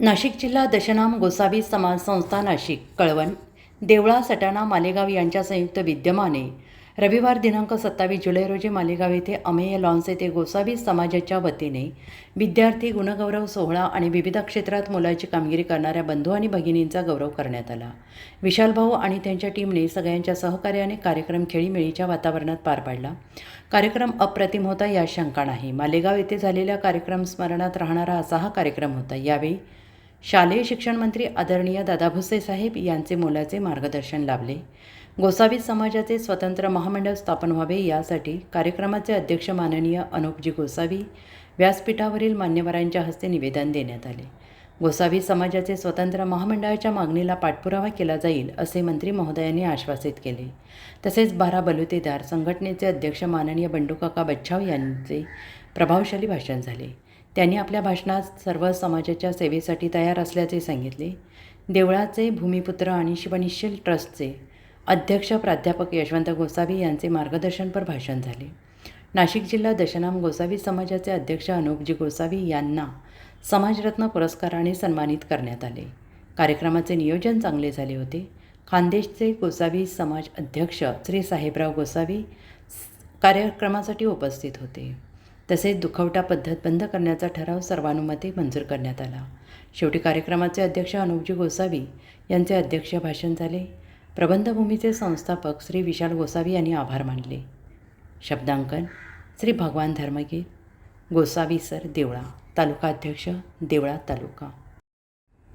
नाशिक जिल्हा दशनाम गोसावी समाज संस्था नाशिक कळवण. देवळा सटाणा मालेगाव यांच्या संयुक्त विद्यमाने रविवार दिनांक सत्तावीस जुलै रोजी मालेगाव येथे अमेय लॉन्स येथे गोसावी समाजाच्या वतीने विद्यार्थी गुणगौरव सोहळा आणि विविध क्षेत्रात मोलाची कामगिरी करणाऱ्या बंधू आणि भगिनींचा गौरव करण्यात आला. विशाल भाऊ आणि त्यांच्या टीमने सगळ्यांच्या सहकार्याने कार्यक्रम खेळीमेळीच्या वातावरणात पार पाडला. कार्यक्रम अप्रतिम होता या शंका नाही. मालेगाव येथे झालेला कार्यक्रम स्मरणात राहणारा असा हा कार्यक्रम होता. यावेळी शालेय शिक्षण मंत्री आदरणीय दादा भुसे साहेब यांचे मोलाचे मार्गदर्शन लाभले. गोसावी समाजाचे स्वतंत्र महामंडळ स्थापन व्हावे यासाठी कार्यक्रमाचे अध्यक्ष माननीय अनुपजी गोसावी व्यासपीठावरील मान्यवरांच्या हस्ते निवेदन देण्यात आले. गोसावी समाजाचे स्वतंत्र महामंडळाच्या मागणीला पाठपुरावा केला जाईल असे मंत्री महोदयांनी आश्वासित केले. तसेच बारा बलुतेदार संघटनेचे अध्यक्ष माननीय बंडूकाका बच्छाव यांचे प्रभावशाली भाषण झाले. त्यांनी आपल्या भाषणात सर्व समाजाच्या सेवेसाठी तयार असल्याचे सांगितले. देवळाचे भूमिपुत्र आणि शिवनिश्चल ट्रस्टचे अध्यक्ष प्राध्यापक यशवंत गोसावी यांचे मार्गदर्शनपर भाषण झाले. नाशिक जिल्हा दशनाम गोसावी समाजाचे अध्यक्ष अनुपजी गोसावी यांना समाजरत्न पुरस्काराने सन्मानित करण्यात आले. कार्यक्रमाचे नियोजन चांगले झाले होते. खानदेशचे गोसावी समाज अध्यक्ष श्री साहेबराव गोसावी कार्यक्रमासाठी उपस्थित होते. तसेच दुखवटा पद्धत बंद करण्याचा ठराव सर्वानुमते मंजूर करण्यात आला. शेवटी कार्यक्रमाचे अध्यक्ष अनुपजी गोसावी यांचे अध्यक्ष भाषण झाले. प्रबंधभूमीचे संस्थापक श्री विशाल गोसावी यांनी आभार मानले. शब्दांकन श्री भगवान धर्मगीत गोसावी सर देवळा तालुका अध्यक्ष देवळा तालुका.